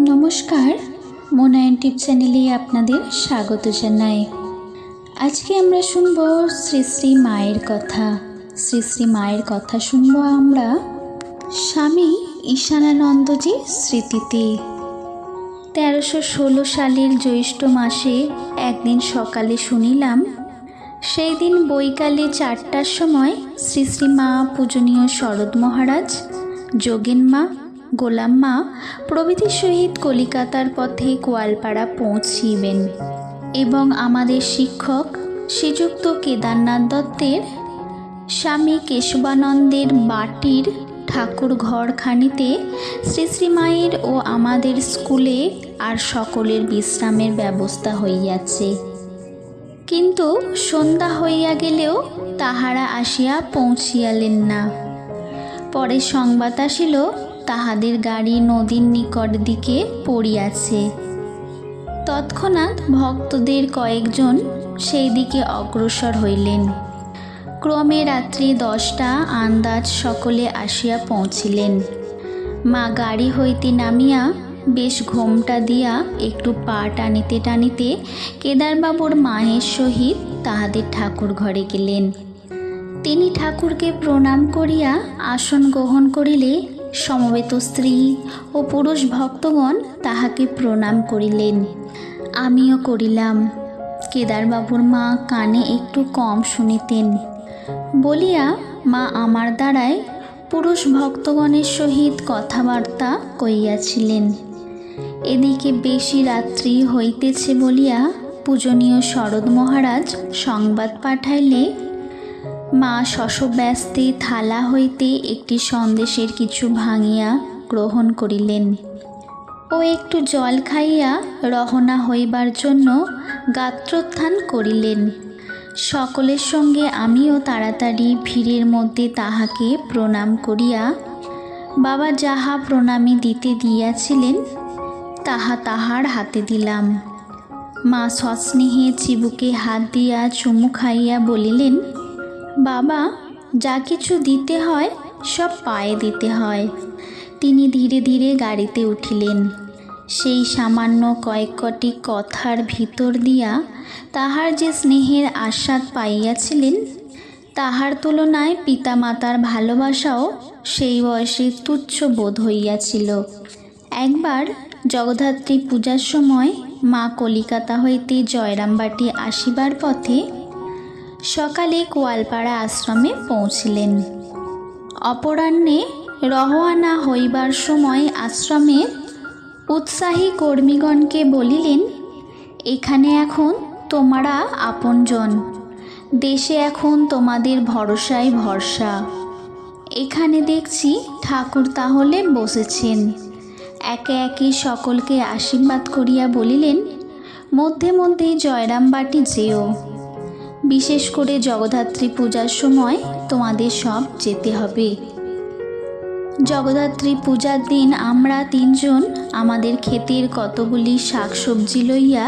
নমস্কার মোনায়ন টিপ চ্যানেলে আপনাদের স্বাগত জানাই। আজকে আমরা শুনব শ্রী শ্রী মায়ের কথা। শ্রী শ্রী মায়ের কথা শুনব আমরা স্বামী ঈশানানন্দজির স্মৃতিতে। তেরোশো ষোলো সালের জ্যৈষ্ঠ মাসে একদিন সকালে শুনিলাম, সেই দিন বৈকালে চারটার সময় শ্রী শ্রী মা পূজনীয় শরৎ মহারাজ, যোগেন মা গোলাম মা প্রভৃতির সহিত কলিকাতার পথে কোয়ালপাড়া পৌঁছিবেন এবং আমাদের শিক্ষক শ্রীযুক্ত কেদারনাথ দত্তের স্বামী কেশবানন্দের বাটির ঠাকুর ঘরখানিতে শ্রী শ্রীমায়ের ও আমাদের স্কুলে আর সকলের বিশ্রামের ব্যবস্থা হইয়াছে। কিন্তু সন্ধ্যা হইয়া গেলেও তাহারা আসিয়া পৌঁছিয়ালেন না। পরে সংবাদ আসিল তাহাদের গাড়ি নদীর নিকট দিকে পড়িয়াছে। তৎক্ষণাৎ ভক্তদের কয়েকজন সেই দিকে অগ্রসর হইলেন। ক্রমে রাত্রি দশটা, আন্দাজ সকলে আসিয়া পৌঁছিলেন। মা গাড়ি হইতে নামিয়া বেশ ঘোমটা দিয়া একটু পা টানিতে টানিতে কেদারবাবুর মায়ের সহিত তাহাদের ঠাকুর ঘরে গেলেন। তিনি ঠাকুরকে প্রণাম করিয়া আসন গ্রহণ করিলে সমবেত স্ত্রী ও পুরুষ ভক্তগণ তাহাকে প্রণাম করিলেন। আমিও করিলাম। কেদারবাবুর মা কানে একটু কম শুনিতেন। বলিয়া, মা আমার দ্বারায় পুরুষ ভক্তগণের সহিত কথাবার্তা কইয়াছিলেন। এদিকে বেশি রাত্রি হইতেছে বলিয়া পূজনীয় শরৎ মহারাজ সংবাদ পাঠাইলে মা শশব্যস্তে থালা হইতে একটি সন্দেশের কিছু ভাঙিয়া গ্রহণ করিলেন। ও একটু জল খাইয়া রহনা হইবার জন্য গাত্রোত্থান করিলেন। সকলের সঙ্গে আমিও তাড়াতাড়ি ভিড়ের মধ্যে তাহাকে প্রণাম করিয়া, বাবা যাহা প্রণামী দিতে দিয়াছিলেন, তাহা তাহার হাতে দিলাম। মা সস্নেহে চিবুকে হাত দিয়া চুমু খাইয়া বলিলেন বাবা, যা কিছু দিতে হয়, সব পায়ে দিতে হয়। তিনি ধীরে ধীরে গাড়িতে উঠিলেন। সেই সামান্য কয়েক কটি কথার ভিতর দিয়া তাহার যে স্নেহের আস্বাদ পাইয়াছিলেন, তাহার তুলনায় পিতামাতার ভালোবাসাও সেই বয়সে তুচ্ছ বোধ হইয়াছিল। একবার জগদ্ধাত্রী পূজার সময় মা কলিকাতা হইতে জয়রামবাটি আসিবার পথে সকালে কোয়ালপাড়া আশ্রমে পৌঁছিলেন। অপরাহ্নে রহওয়ানা হইবার সময় আশ্রমের উৎসাহী কর্মীগণকে বলিলেন, এখানে এখন তোমরা আপনজন। দেশে এখন তোমাদের ভরসায় ভরসা। এখানে দেখছি ঠাকুর তাহলে বসেছেন। একে একে সকলকে আশীর্বাদ করিয়া বলিলেন, মধ্যে মধ্যে জয়রামবাটি যেও। বিশেষ করে জগদ্ধাত্রী পূজার সময় তোমাদের সব যেতে হবে। জগদ্ধাত্রী পূজার দিন আমরা তিনজন আমাদের ক্ষেতের কতগুলি শাকসবজি লইয়া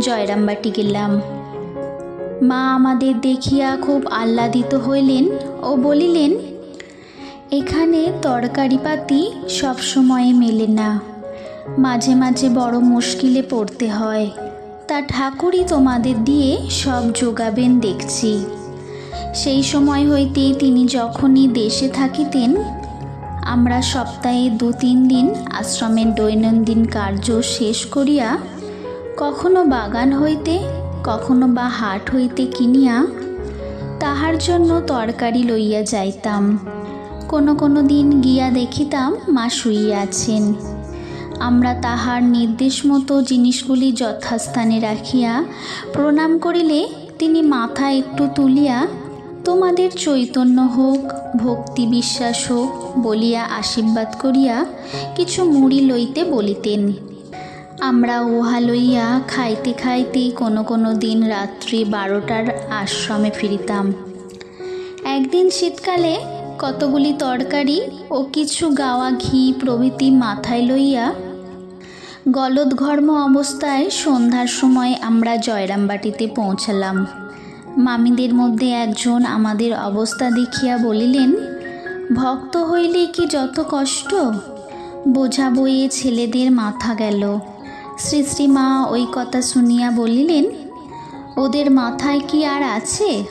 জয়রামবাটি গেলাম। মা আমাদের দেখিয়া খুব আহ্লাদিত হইলেন ও বলিলেন, এখানে তরকারিপাতি সবসময়ে মেলে না। মাঝে মাঝে বড় মুশকিলে পড়তে হয়। তা ঠাকুরই তোমাদের দিয়ে সব যোগাবেন দেখছি। সেই সময় হইতে তিনি যখনই দেশে থাকিতেন, আমরা সপ্তাহে দু তিন দিন আশ্রমের দৈনন্দিন কার্য শেষ করিয়া কখনো বাগান হইতে, কখনো বা হাট হইতে কিনিয়া তাহার জন্য তরকারি লইয়া যাইতাম। কোনো কোনো দিন গিয়া দেখিতাম মা শুইয়া আছেন। আমরা তাহার নির্দেশ মতো জিনিসগুলি যথাস্থানে রাখিয়া প্রণাম করিলে তিনি মাথা একটু তুলিয়া, তোমাদের চৈতন্য হোক, ভক্তি বিশ্বাস হোক বলিয়া আশীর্বাদ করিয়া কিছু মুড়ি লইতে বলিতেন। আমরা উহা লইয়া খাইতে খাইতে কোনো কোনো দিন রাত্রি বারোটার আশ্রমে ফিরিতাম। একদিন শীতকালে কতগুলি তরকারি ও কিছু গাওয়া ঘি প্রভৃতি মাথায় লইয়া গলদঘর্ম অবস্থায় সন্ধ্যার সময় আমরা জয়রামবাটিতে পৌঁছালাম। মামিদের মধ্যে একজন আমাদের অবস্থা দেখিয়া বলিলেন, ভক্ত হইলে কি যত কষ্ট? বোঝা বইয়ে ছেলেদের মাথা গেল। শ্রী শ্রীমা ওই কথা শুনিয়া বলিলেন, ওদের মাথায় কি আর আছে?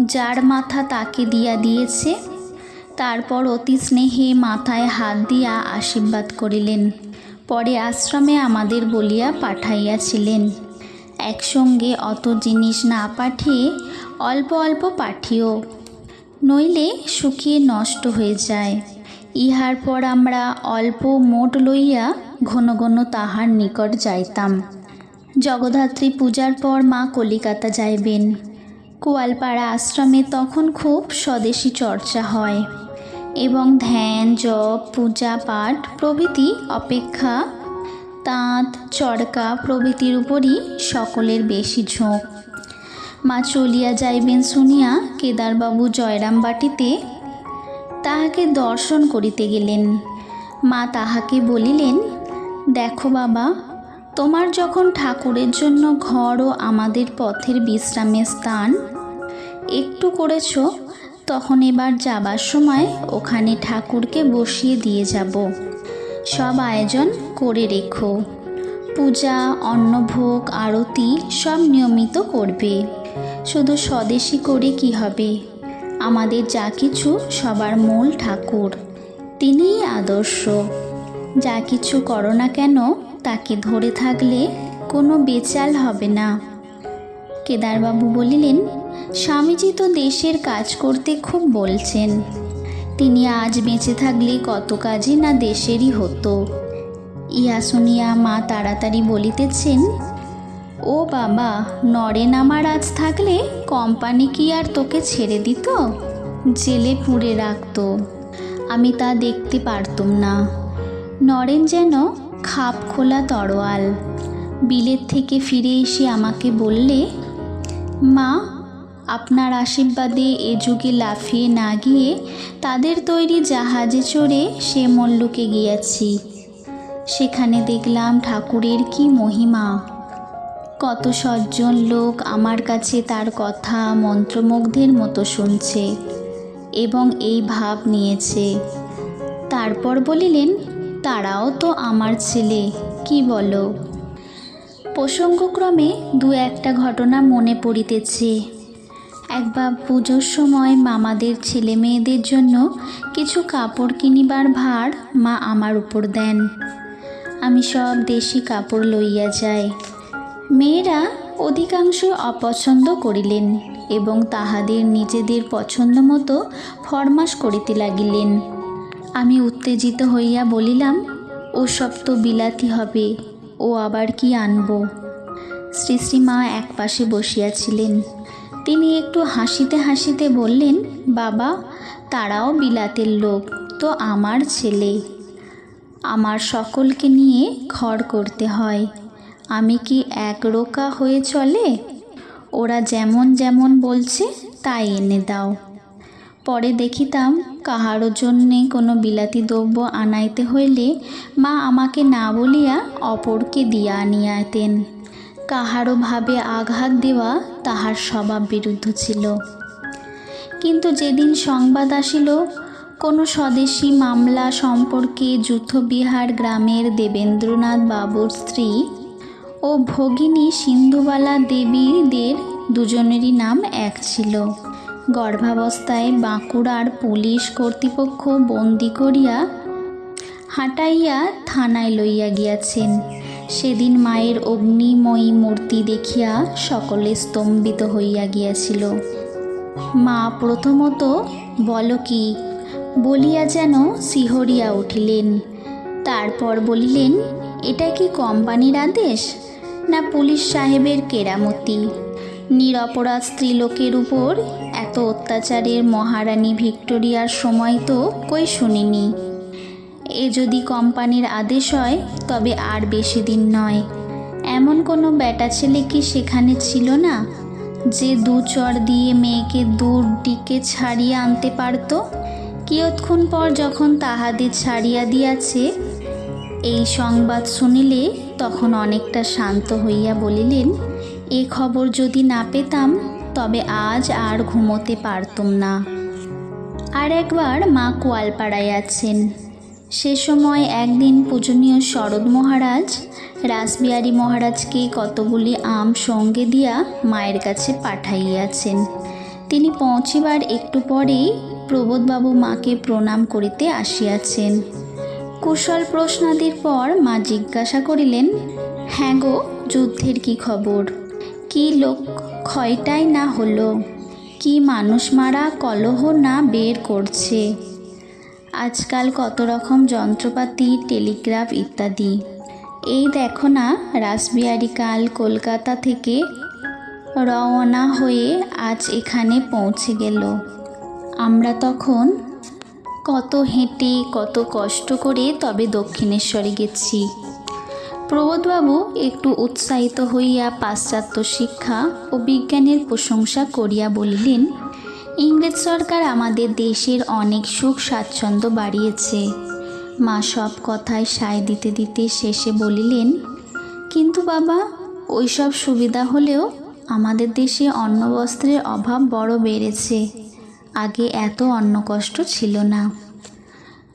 যার মাথা তাকে দিয়া দিয়েছে। তারপর অতি স্নেহে মাথায় হাত দিয়া আশীর্বাদ করিলেন। পরে আশ্রমে আমাদের বলিয়া পাঠাইয়াছিলেন। একসঙ্গে অত জিনিস না পাঠিয়ে অল্প অল্প পাঠিও, নইলে শুকিয়ে নষ্ট হয়ে যায়। ইহার পর আমরা অল্প মোট লইয়া ঘন ঘন তাহার নিকট যাইতাম। জগদ্ধাত্রী পূজার পর মা কলিকাতা যাইবেন। কোয়ালপাড়া আশ্রমে তখন খুব স্বদেশী চর্চা হয়। এবং ধ্যান, জপ, পূজা, পাঠ প্রভৃতি অপেক্ষা। তাঁত, চরকা প্রভৃতির উপরই সকলের বেশি ঝোঁক। মা চলিয়া যাইবেন শুনিয়া কেদারবাবু জয়রাম বাটিতে তাহাকে দর্শন করিতে গেলেন। মা তাহাকে বলিলেন, দেখো বাবা, তোমার যখন ঠাকুরের জন্য ঘর ও আমাদের পথের বিশ্রামের স্থান, একটু করেছ তখন এবার যাবার সময় ওখানে ঠাকুরকে বসিয়ে দিয়ে যাব। সব আয়োজন করে রেখো। পূজা, অন্নভোগ, আরতি সব নিয়মিত করবে। শুধু স্বদেশি করে কি হবে? আমাদের যা কিছু সবার মূল ঠাকুর, তিনিই আদর্শ। যা কিছু করো না কেন, তাকে ধরে থাকলে কোনো বেচাল হবে না। কেদারবাবু বলিলেন স্বামীজি তো দেশের কাজ করতে খুব বলছেন। তিনি আজ বেঁচে থাকলে কত কাজই না দেশেরই হতো। ইহা শুনিয়া মা তাড়াতাড়ি বলিতেছেন, ও বাবা, নরেন আমার আজ থাকলে কোম্পানি কি আর তোকে ছেড়ে দিত? জেলে পুড়ে রাখতো। আমি তা দেখতে পারতুম না। নরেন যেন খাপ খোলা তরোয়াল। বিলেত থেকে ফিরে এসে আমাকে বললে, মা আপনার আশীর্বাদে এ যুগে লাফিয়ে না গিয়ে তাদের তৈরি জাহাজে চড়ে সে মল্লুকে গিয়েছি। সেখানে দেখলাম ঠাকুরের কি মহিমা। কত সজ্জন লোক আমার কাছে তার কথা মন্ত্রমুগ্ধের মতো শুনছে এবং এই ভাব নিয়েছে। তারপর বলিলেন, তারাও তো আমার ছেলে, কি বলো? প্রসঙ্গক্রমে দু একটা ঘটনা মনে পড়িতেছে। একবার পুজোর সময় মামাদের ছেলে মেয়েদের জন্য কিছু কাপড় কিনিবার ভার মা আমার উপর দেন। আমি সব দেশি কাপড় লইয়া যাই। মেয়েরা অধিকাংশ অপছন্দ করিলেন এবং তাহাদের নিজেদের পছন্দ মতো ফরমাস করিতে লাগিলেন। আমি উত্তেজিত হইয়া বলিলাম, ও সব তো বিলাতি হবে, ও আবার কি আনব? শ্রী শ্রীমা এক পাশে বসিয়াছিলেন। তিনি একটু হাসিতে হাসিতে বললেন, বাবা, তারাও বিলাতের লোক, তো আমার ছেলে। আমার সকলকে নিয়ে ঘর করতে হয়। আমি কি এক রোকা হয়ে চলে? ওরা যেমন যেমন বলছে, তাই এনে দাও। পরে দেখিতাম কাহারও জন্যে কোনো বিলাতি দ্রব্য আনাইতে হইলে মা আমাকে না বলিয়া অপরকে দিয়া আনিয়াতেন কাহারও ভাবে আঘাত দেওয়া তাহার স্বভাব বিরুদ্ধ ছিল। কিন্তু যেদিন সংবাদ আসিল, কোনো স্বদেশী মামলা সম্পর্কে যুদ্ধবিহার গ্রামের দেবেন্দ্রনাথ বাবুর স্ত্রী ও ভগিনী সিন্ধুবালা দেবীদের দুজনেরই নাম এক ছিল। গর্ভাবস্থায় বাঁকুড়ার পুলিশ কর্তৃপক্ষ বন্দি করিয়া হাঁটাইয়া থানায় লইয়া গিয়াছেন। সেদিন মায়ের অগ্নিময়ী মূর্তি দেখিয়া সকলে স্তম্ভিত হইয়া গিয়াছিল। মা প্রথমত বল কি, বলিয়া যেন শিহরিয়া উঠিলেন। তারপর বলিলেন, এটা কি কোম্পানির আদেশ, না পুলিশ সাহেবের কেরামতি? নিরপরাধ স্ত্রীলোকের উপর এত অত্যাচারের মহারানী ভিক্টোরিয়ার সময় তো কই শুনিনি। এ যদি কোম্পানির আদেশ হয়, তবে আর বেশি দিন নয়। এমন কোনো বেটা ছেলে কি সেখানে ছিল না, যে দু চর দিয়ে মেয়েকে দূর দিকে ছাড়িয়ে আনতে পারত? কিয়ৎক্ষণ পর যখন তাহাদের ছাড়িয়া দিয়াছে, এই সংবাদ শুনিলে তখন অনেকটা শান্ত হইয়া বলিলেন, এ খবর যদি না পেতাম, তবে আজ আর ঘুমোতে পারতুম না। আর একবার মা কোয়ালপাড়ায় আছেন। সে সময় একদিন পূজনীয় শরৎ মহারাজ, রাসবিহারী মহারাজকে কতগুলি আম সঙ্গে দিয়া মায়ের কাছে পাঠাইয়াছেন। তিনি পৌঁছিবার একটু পরেই প্রবোধবাবু মাকে প্রণাম করিতে আসিয়াছেন। কুশল প্রশ্নাদির পর মা জিজ্ঞাসা করিলেন হ্যাঁ গো, যুদ্ধের কি খবর? কি লোক ক্ষয়টাই না হলো? কি মানুষ মারা কলহ না বের করছে? আজকাল কত রকম যন্ত্রপাতি, টেলিগ্রাফ ইত্যাদি। এই দেখো না, রাসবিহারী কাল কলকাতা থেকে রওনা হয়ে আজ এখানে পৌঁছে গেল। আমরা তখন কত হেঁটে, কত কষ্ট করে তবে দক্ষিণেশ্বরে গেছি। প্রবোধবাবু একটু উৎসাহিত হইয়া পাশ্চাত্য শিক্ষা ও বিজ্ঞানের প্রশংসা করিয়া বলিলেন ইংরেজ সরকার আমাদের দেশের অনেক সুখ স্বাচ্ছন্দ্য বাড়িয়েছে। মা সব কথায় সায় দিতে দিতে শেষে বলিলেন, কিন্তু বাবা, ওইসব সুবিধা হলেও আমাদের দেশে অন্ন বস্ত্রের অভাব বড় বেড়েছে। আগে এত অন্ন কষ্ট ছিল না।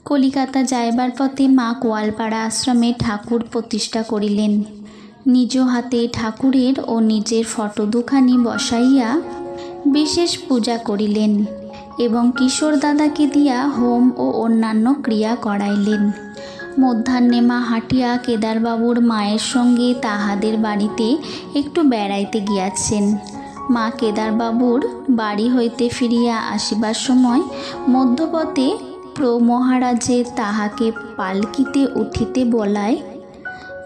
কলিকাতা যাইবার পথে মা কোয়ালপাড়া আশ্রমে ঠাকুর প্রতিষ্ঠা করিলেন। নিজ হাতে ঠাকুরের ও নিজের ফটো দুখানি বসাইয়া বিশেষ পূজা করিলেন এবং কিশোর দাদাকে দিয়া হোম ও অন্যান্য ক্রিয়া করাইলেন। মধ্যাহ্নে মা হাটিয়া কেদারবাবুর মায়ের সঙ্গে তাহাদের বাড়িতে একটু বেড়াইতে গিয়াছেন। মা কেদারবাবুর বাড়ি হইতে ফিরিয়া আসিবার সময় মধ্যপথে প্রমহারাজে তাহাকে পালকিতে উঠিতে বলায়,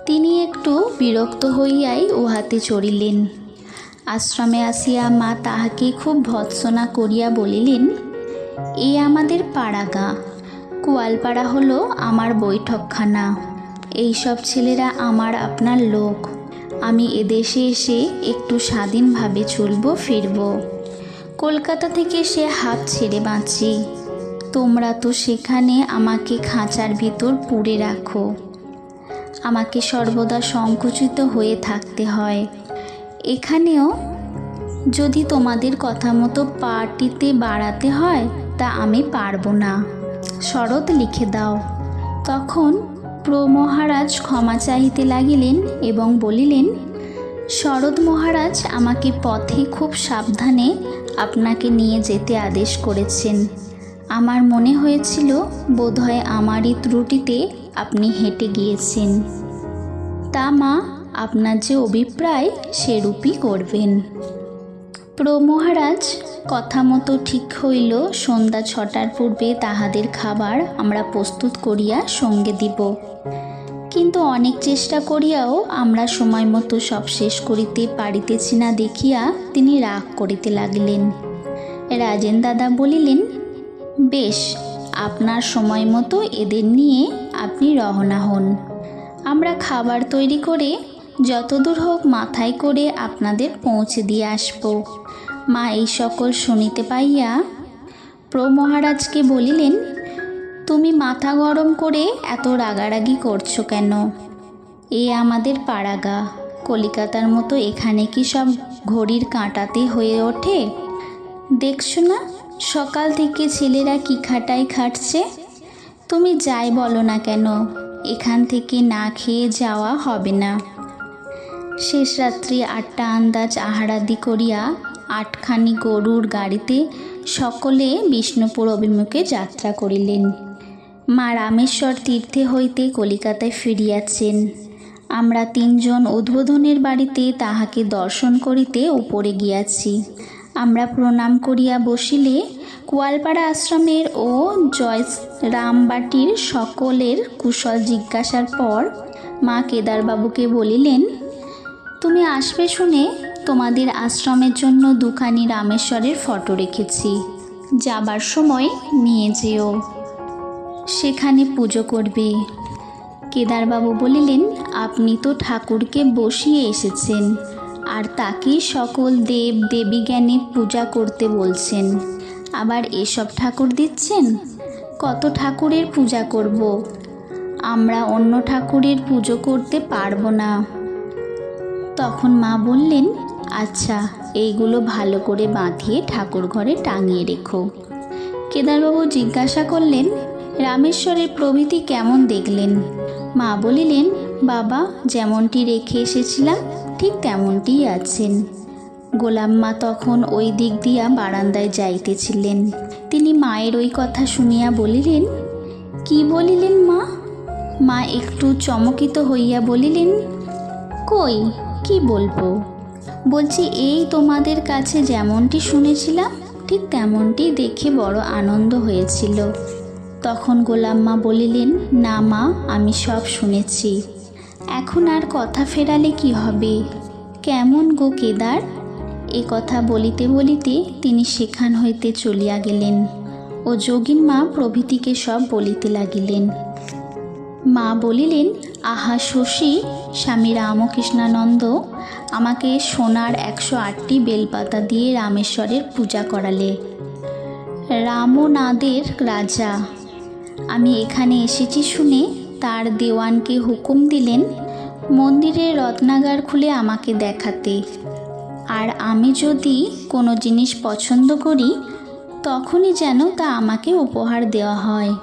তিনি একটু বিরক্ত হইয়াই উহাতে চড়িলেন। আশ্রমে আসিয়া মা তাহাকে খুব ভৎসনা করিয়া বলিলেন, এ আমাদের পাড়াগা। কুয়ালপাড়া হলো আমার বৈঠকখানা। এইসব ছেলেরা আমার আপনার লোক। আমি এদেশে এসে একটু স্বাধীনভাবে চলব, ফিরব। কলকাতা থেকে সে হাত ছেড়ে বাঁচি। তোমরা তো সেখানে আমাকে খাঁচার ভিতর পুড়ে রাখো। আমাকে সর্বদা সংকুচিত হয়ে থাকতে হয়। এখানেও যদি তোমাদের কথা মতো পার্টিতে বাড়াতে হয়, তা আমি পারব না। শরৎ লিখে দাও। তখন প্রমহারাজ ক্ষমা চাহিতে লাগিলেন এবং বলিলেন, শরৎ মহারাজ আমাকে পথে খুব সাবধানে আপনাকে নিয়ে যেতে আদেশ করেছেন। আমার মনে হয়েছিল বোধহয় আমারই ত্রুটিতে আপনি হেঁটে গিয়েছেন। তা মা আপনার যে অভিপ্রায় সেরূপই করবেন। প্রমহারাজ কথা মতো ঠিক হইল, সন্ধ্যা ছটার পূর্বে তাহাদের খাবার আমরা প্রস্তুত করিয়া সঙ্গে দিব। কিন্তু অনেক চেষ্টা করিয়াও আমরা সময় মতো সব শেষ করিতে পারিতেছি না দেখিয়া তিনি রাগ করিতে লাগিলেন। রাজেন দাদা বলিলেন, বেশ, আপনার সময় মতো এদের নিয়ে আপনি রওনা হন। আমরা খাবার তৈরি করে যতদূর হোক মাথায় করে আপনাদের পৌঁছে দিয়ে আসব। মা এই সকল শুনিতে পাইয়া প্রমহারাজকে বলিলেন, তুমি মাথা গরম করে এত রাগারাগি করছ কেন? এ আমাদের পাড়াগা। কলিকাতার মতো এখানে কি সব ঘড়ির কাঁটাতে হয়ে ওঠে? দেখছ না, সকাল থেকে ছেলেরা কি খাটাই খাটছে? তুমি যাই বলো না কেন, এখান থেকে না খেয়ে যাওয়া হবে না। শেষ রাত্রি আটটা আন্দাজ আহারাদি করিয়া আটখানি গরুর গাড়িতে সকলে বিষ্ণুপুর অভিমুখে যাত্রা করিলেন। মা রামেশ্বর তীর্থে হইতে কলিকাতায় ফিরিয়াছেন। আমরা তিনজন উদ্বোধনের বাড়িতে তাহাকে দর্শন করিতে উপরে গিয়াছি। আমরা প্রণাম করিয়া বসিলে কুয়ালপাড়া আশ্রমের ও জয় রামবাটির সকলের কুশল জিজ্ঞাসার পর মা কেদারবাবুকে বলিলেন তুমি আসবে শুনে তোমাদের আশ্রমের জন্য দুখানি রামেশ্বরের ফটো রেখেছি। যাবার সময় নিয়ে যেও। সেখানে পুজো করবে। কেদারবাবু বলিলেন, আপনি তো ঠাকুরকে বসিয়ে এসেছেন, আর তাকেই সকল দেব দেবী জ্ঞানে পূজা করতে বলছেন। আবার এসব ঠাকুর দিচ্ছেন? কত ঠাকুরের পূজা করব? আমরা অন্য ঠাকুরের পুজো করতে পারব না। তখন মা বললেন আচ্ছা এইগুলো ভালো করে বাঁধিয়ে ঠাকুর ঘরে টাঙিয়ে রেখো। কেদারবাবু জিজ্ঞাসা করলেন, রামেশ্বরের প্রভৃতি কেমন দেখলেন? মা বলিলেন, বাবা, যেমনটি রেখে এসেছিলাম, ঠিক তেমনটিই আছেন। গোলাম মা তখন ওই দিক দিয়া বারান্দায় যাইতেছিলেন। তিনি মায়ের ওই কথা শুনিয়া বলিলেন, কি বলিলেন মা? মা একটু চমকিত হইয়া বলিলেন, কই কি বলব? বলছি, এই তোমাদের কাছে যেমনটি শুনেছিলাম, ঠিক তেমনটি দেখে বড় আনন্দ হয়েছিল। তখন গোলাম্মা বলিলেন, না মা, আমি সব শুনেছি। এখন আর কথা ফেরালে কি হবে? কেমন গো কেদার? এ কথা বলিতে বলিতে তিনি সেখান হইতে চলিয়া গেলেন ও যোগিন মা প্রভৃতিকে সব বলিতে লাগিলেন। মা বলিলেন, আহা শশী স্বামী রামকৃষ্ণানন্দ আমাকে সোনার একশো আটটি বেলপাতা দিয়ে রামেশ্বরের পূজা করালে। রামনাদের রাজা। আমি এখানে এসেছি শুনে তার দেওয়ানকে হুকুম দিলেন মন্দিরের রত্নাগার খুলে আমাকে দেখাতে। আর আমি যদি কোনো জিনিস পছন্দ করি, তখনই যেন তা আমাকে উপহার দেওয়া হয়।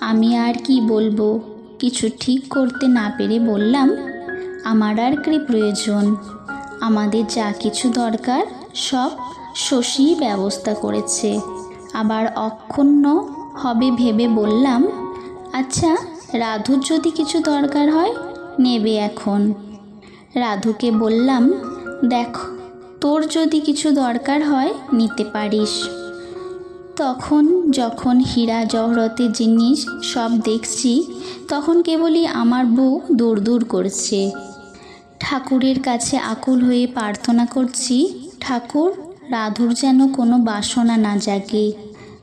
আমি আর কি বলব? কিছু ঠিক করতে না পেরে বললাম আমার আর কি প্রয়োজন? আমাদের যা কিছু দরকার, সব শশী ব্যবস্থা করেছে। আবার অক্ষুণ্ণ হবে ভেবে বললাম আচ্ছা রাধুর যদি কিছু দরকার হয়, নেবে এখন। রাধুকে বললাম, দেখ, তোর যদি কিছু দরকার হয়, নিতে পারিস। তখন যখন হীরা জহরতের জিনিস সব দেখছি, তখন কেবলই আমার বুক দূর দূর করছে। ঠাকুরের কাছে আকুল হয়ে প্রার্থনা করছি, ঠাকুর, রাধুর যেন কোনো বাসনা না জাগে।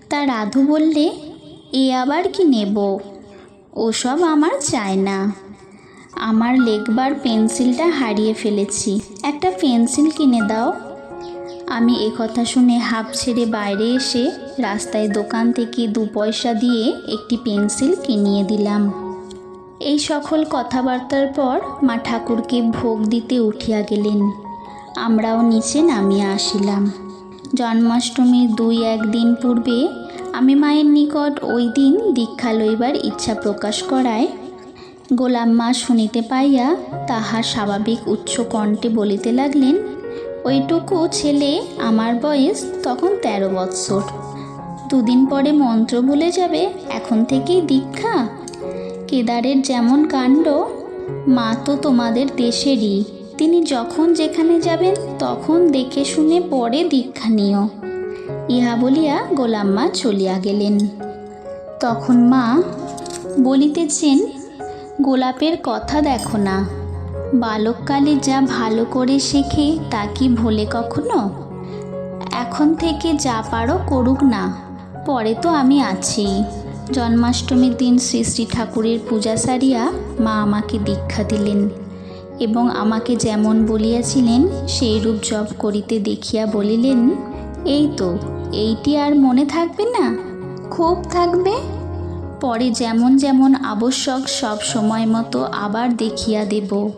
তা রাধু বললে, এ আবার কি নেব? ওসব আমার চায় না। আমার লেখবার পেন্সিলটা হারিয়ে ফেলেছি। একটা পেন্সিল কিনে দাও। আমি এ কথা শুনে হাঁপ ছেড়ে বাইরে এসে রাস্তায় দোকান থেকে দু পয়সা দিয়ে একটি পেন্সিল কিনিয়ে দিলাম। এই সকল কথাবার্তার পর মা ঠাকুরকে ভোগ দিতে উঠিয়া গেলেন। আমরাও নিচে নামিয়া আসিলাম। জন্মাষ্টমীর দুই একদিন পূর্বে আমি মায়ের নিকট ওই দিন দীক্ষা লইবার ইচ্ছা প্রকাশ করায় গোলাম মা শুনিতে পাইয়া তাহার স্বাভাবিক উচ্চ কণ্ঠে বলিতে লাগলেন, ওইটুকু ছেলে আমার বয়স তখন তেরো বৎসর। দুদিন পরে মন্ত্র ভুলে যাবে, এখন থেকেই দীক্ষা কেদারের যেমন কাণ্ড, মা তো তোমাদের দেশেরই। তিনি যখন যেখানে যাবেন, তখন দেখে শুনে পরে দীক্ষা নিও। ইহা বলিয়া গোলাম্মা চলিয়া গেলেন। তখন মা বলিতেছেন, গোলাপের কথা দেখো না। বালককালে যা ভালো করে শেখে, তা কি ভোলে কখনো? এখন থেকে যা পারো করুক না, পরে তো আমি আছি। জন্মাষ্টমীর দিন শ্রী শ্রী ঠাকুরের পূজা সারিয়া মা আমাকে দীক্ষা দিলেন এবং আমাকে যেমন বলিয়াছিলেন সেই রূপ জপ করিতে দেখিয়া বলিলেন, এই তো, এইটি আর মনে থাকবে না? খুব থাকবে? পরে যেমন যেমন আবশ্যক সব সময় মতো আবার দেখিয়া দেব।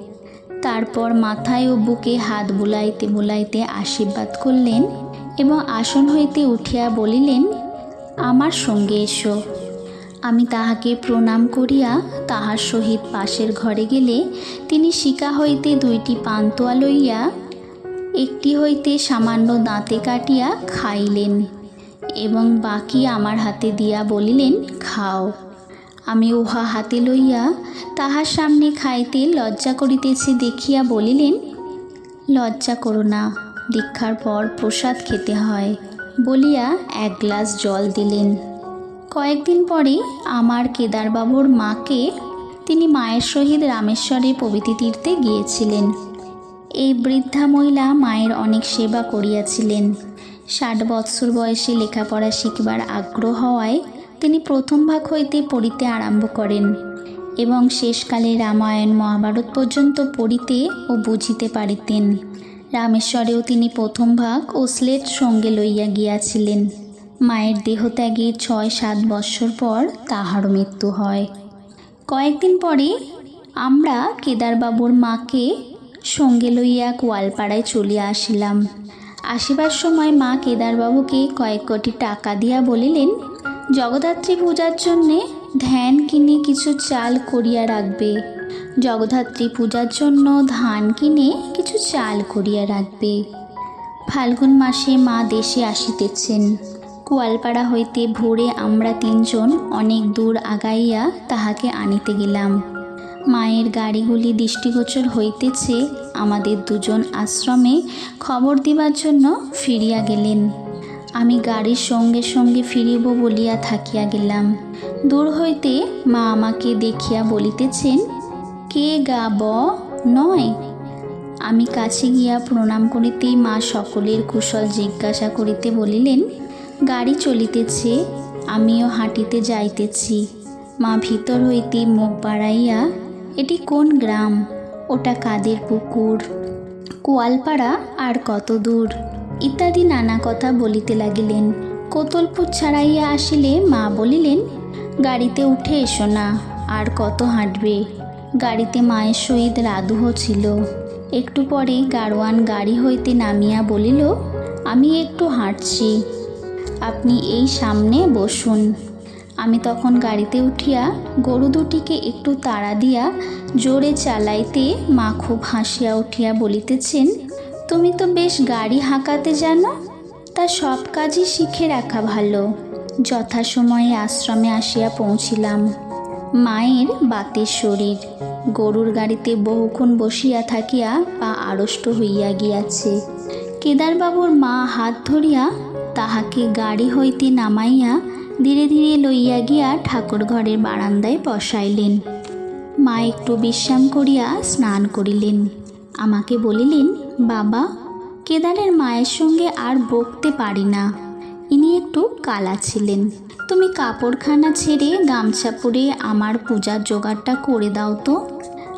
তারপর মাথায় ও বুকে হাত বুলাইতে বুলাইতে আশীর্বাদ করলেন এবং আসন হইতে উঠিয়া বলিলেন, আমার সঙ্গে এসো। আমি তাহাকে প্রণাম করিয়া তাহার সহিত পাশের ঘরে গেলে তিনি শিকা হইতে দুইটি পান্তোয়া লইয়া, একটি হইতে সামান্য দাঁতে কাটিয়া খাইলেন এবং বাকি আমার হাতে দিয়া বলিলেন, খাও। আমি উহা হাতে লইয়া তাহার সামনে খাইতে লজ্জা করিতেছি দেখিয়া বলিলেন, লজ্জা করো না, দীক্ষার পর প্রসাদ খেতে হয়। বলিয়া এক গ্লাস জল দিলেন। কয়েকদিন পরে আমার কেদারবাবুর মাকে তিনি মায়ের সহিত রামেশ্বরে পবিত্র তীর্থে গিয়েছিলেন। এই বৃদ্ধা মহিলা মায়ের অনেক সেবা করিয়াছিলেন। ষাট বৎসর বয়সে লেখাপড়া শিখবার আগ্রহ হওয়ায় তিনি প্রথম ভাগ হইতে পড়িতে আরম্ভ করেন এবং শেষকালে রামায়ণ মহাভারত পর্যন্ত পড়িতে ও বুঝিতে পারিতেন। রামেশ্বরেও তিনি প্রথম ভাগ ও স্লেট সঙ্গে লইয়া গিয়াছিলেন। মায়ের দেহত্যাগের ছয়, সাত বৎসর পর তাহারও মৃত্যু হয়। কয়েকদিন পরে আমরা কেদারবাবুর মাকে সঙ্গে লইয়া গোয়ালপাড়ায় চলিয়া আসিলাম। আসিবার সময় মা কেদারবাবুকে কয়েক কোটি টাকা দিয়া বলিলেন, জগদ্ধাত্রী পূজার জন্যে ধ্যান কিনে কিছু চাল করিয়া রাখবে। জগদ্ধাত্রী পূজার জন্য ধান কিনে কিছু চাল করিয়া রাখবে। ফাল্গুন মাসে মা দেশে আসিতেছেন। কুয়ালপাড়া হইতে ভোরে আমরা তিনজন অনেক দূর আগাইয়া তাহাকে আনিতে গেলাম। মায়ের গাড়িগুলি দৃষ্টিগোচর হইতেছে, আমাদের দুজন আশ্রমে খবর দিবার জন্য ফিরিয়া গেলেন। আমি গাড়ির সঙ্গে সঙ্গে ফিরিব বলিয়া থাকিয়া গেলাম। দূর হইতে মা আমাকে দেখিয়া বলিতেছেন, কে গা ব, নয়? আমি কাছে গিয়া প্রণাম করিতেই মা সকলের কুশল জিজ্ঞাসা করিতে বলিলেন গাড়ি চলিতেছে, আমিও হাঁটিতে যাইতেছি। মা ভিতর হইতে মুখ বাড়াইয়া, এটি কোন গ্রাম? ওটা কাদের পুকুর? কোয়ালপাড়া আর কত দূর? ইত্যাদি নানা কথা বলিতে লাগিলেন। কোতলপুর ছাড়াইয়া আসিলে মা বলিলেন, গাড়িতে উঠে এসো না, আর কত হাঁটবে? গাড়িতে মায়ের সহিত রাধুও ছিল। একটু পরে গাড়োয়ান গাড়ি হইতে নামিয়া বলিল, আমি একটু হাঁটছি। আপনি এই সামনে বসুন। আমি তখন গাড়িতে উঠিয়া গরু দুটিকে একটু তাড়া দিয়া জোরে চালাইতে মা খুব হাসিয়া উঠিয়া বলিতেছেন, তুমি তো বেশ গাড়ি হাঁকাতে জানো, তা সব কাজই শিখে রাখা ভালো। যথাসময়ে আশ্রমে আসিয়া পৌঁছিলাম। মায়ের বাতের শরীর, গরুর গাড়িতে বহুক্ষণ বসিয়া থাকিয়া পা আড়ষ্ট হইয়া গিয়াছে। কেদারবাবুর মা হাত ধরিয়া তাহাকে গাড়ি হইতে নামাইয়া ধীরে ধীরে লইয়া গিয়া ঠাকুর ঘরের বারান্দায় বসাইলেন। মা একটু বিশ্রাম করিয়া স্নান করিলেন। আমাকে বলিলেন, বাবা, কেদারের মায়ের সঙ্গে আর বকতে পারি না। ইনি একটু কালা ছিলেন। তুমি কাপড়খানা ছেড়ে গামছা পরে আমার পূজার জোগাড়টা করে দাও তো।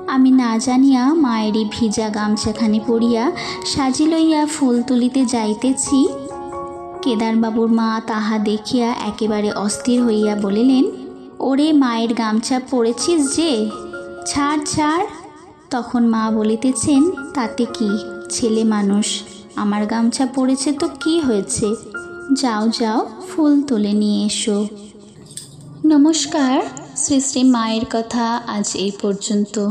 আমি না জানিয়া মায়েরই ভিজা গামছাখানি পরিয়া সাজি লইয়া ফুল তুলিতে যাইতেছি। কেদারবাবুর মা তাহা দেখিয়া একেবারে অস্থির হইয়া বলিলেন, ওরে মায়ের গামছা পরেছিস যে, ছাড় ছাড়। তখন মা বলিতেছেন, তাতে কি, ছেলে মানুষ, আমার গামছা পড়েছে তো কি হয়েছে? যাও যাও, ফুল তুলে নিয়ে এসো। নমস্কার, শ্রী শ্রী মায়ের কথা আজ এই পর্যন্ত।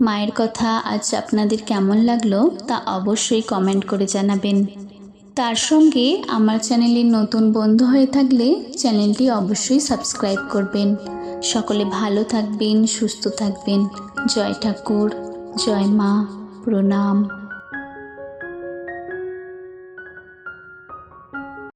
মায়ের কথা আজ আপনাদের কেমন লাগল তা অবশ্যই কমেন্ট করে জানাবেন। তার সঙ্গে আমার চ্যানেলের নতুন বন্ধু হয়ে থাকলে চ্যানেলটি অবশ্যই সাবস্ক্রাইব করবেন। সকলে ভালো থাকবেন, সুস্থ থাকবেন। জয় ঠাকুর, জয় মা, প্রণাম।